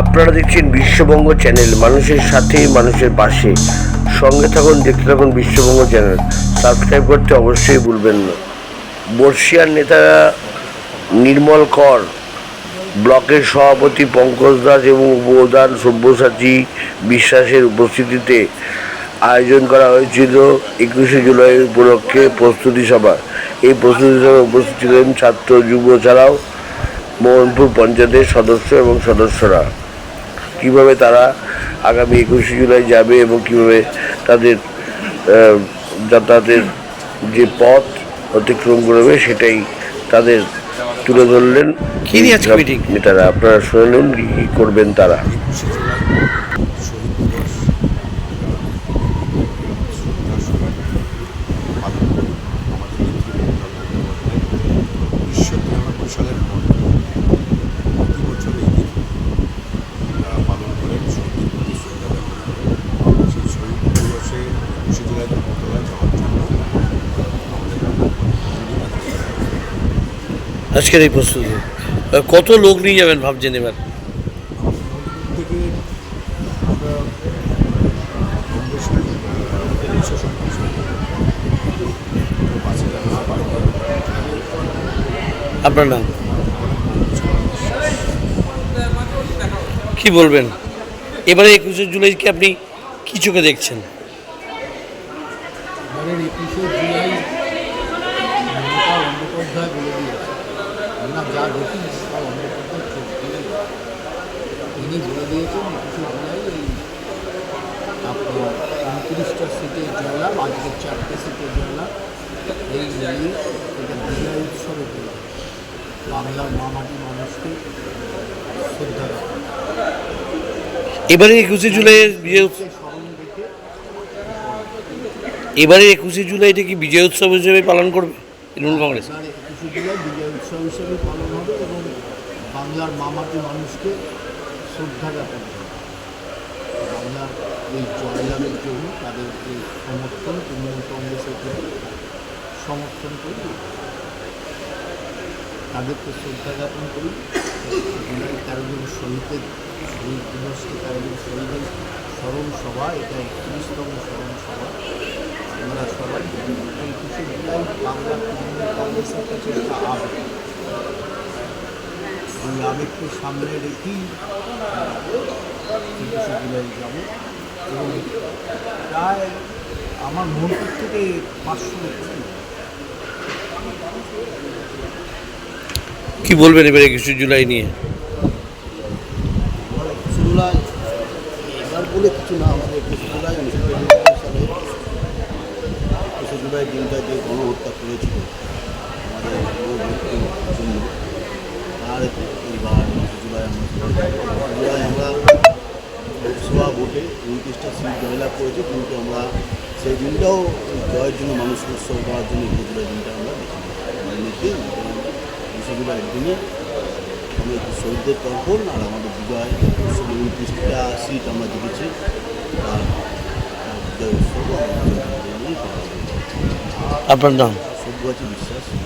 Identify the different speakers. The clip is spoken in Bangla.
Speaker 1: আপনারা দেখছেন বিশ্ববঙ্গ চ্যানেল, মানুষের সাথে মানুষের পাশে। সঙ্গে থাকুন, দেখতে থাকুন বিশ্ববঙ্গ চ্যানেল। সাবস্ক্রাইব করতে অবশ্যই ভুলবেন না। বর্ষিয়ার নেতা নির্মল কর, ব্লকের সভাপতি পঙ্কজ দাস এবং উপপ্রধান সব্যসাচী বিশ্বাসের উপস্থিতিতে আয়োজন করা হয়েছিল একুশে জুলাই উপলক্ষে প্রস্তুতি সভা। এই প্রস্তুতি সভায় উপস্থিত ছিলেন ছাত্র যুব ছাড়াও মোহনপুর পঞ্চায়েতের সদস্য এবং সদস্যরা। কীভাবে তারা আগামী একুশে জুলাই যাবে এবং কীভাবে তাদের যাতায়াতের যে পথ অতিক্রম করবে সেটাই তাদের তুলে ধরলেন? নেতারা আপনারা শুনলেন কি করবেন তারা
Speaker 2: একুশে জুলাই শহীদ দিবস শ্রদ্ধা সভায় পালন করি আমাদের নেত্রী মমতা বন্দ্যোপাধ্যায় উনিশশো তিরানব্বই সালের পর প্রতি বছর এই দিন আমরা পালন করেন শহীদ প্রতি শ্রদ্ধা জ্ঞাপন করেন সেই শহীদ দিবসে একুশে জুলাই ধর্মতলায় যাওয়ার জন্য আমাদের
Speaker 3: আজকের এই প্রস্তুতি। কত লোক নিয়ে যাবেন ভাবছেন এবার? আপনার নাম? কি বলবেন? এবারে একুশে জুলাইকে আপনি কি চোখে দেখছেন?
Speaker 4: একুশে জুলাই মমতা বন্দ্যোপাধ্যায় বলে দিয়েছে আমরা যা দেখি চোখ খুলে তিনি বলে দিয়েছেন জুলাই এই আপনার উনত্রিশটা সিটে জয়লাভ আজকে চারটে সিটে জয়লাভ। এই মিলিয়ে এটা বিজয় উৎসবে বাংলার মামাটি মানুষকে শ্রদ্ধা
Speaker 3: এবারে একুশে জুলাইয়ের বিজয় উৎসব এবারে একুশে জুলাইটা কি বিজয় উৎসব হিসেবে পালন করবে? তৃণমূল কংগ্রেস।
Speaker 4: একুশে উৎসব হিসেবে পালন হবে এবং বাংলার মামাটি মানুষকে শ্রদ্ধা জ্ঞাপন বাংলার এই জয়লাভের জন্য তাদেরকে সমর্থন তৃণমূল কংগ্রেসের প্রতি সমর্থন করি তাদেরকে শ্রদ্ধা জ্ঞাপন করি জুলাই তেরো জন শহীদের শহীদ দিবসকে তেরো জন শহীদের স্মরণ সভা এটা একত্রিশতম স্মরণ সভা আমরা সবাই একুশে জুলাই বাংলা তৃণমূল কংগ্রেসের কাছে একটা আবেগ ওই আবেগকে সামনে রেখেই একুশে জুলাই যাব এবং প্রায় আমার মনপুর থেকে পাঁচশো
Speaker 3: কি বলবেন এবার একুশে জুলাই নিয়ে?
Speaker 4: জুলাই এবার বলে কিছু না, আমাদের জুলাই জুলাই দিনটা যে গণহত্যা করেছিল, আমাদের জন্য, তার একুশে জুলাই আমরা জুলাই আমরা লোকসভা ভোটে উনত্রিশটা সিট জয়লাভ করেছি, কিন্তু আমরা সেই দিনটাও জয়ের জন্য, মানুষকে উৎসব করার জন্য একুশে জুলাই দিনটা আমরা দেখি আমাদের নেত্রী একুশে জুলাইয়ের দিনে আমরা শহীদদের তর্পণ আর আমাদের বিজয় উনত্রিশটা সিট আমরা জিতেছি আর বিজয় উৎসব আমরা বিজয় দিনেই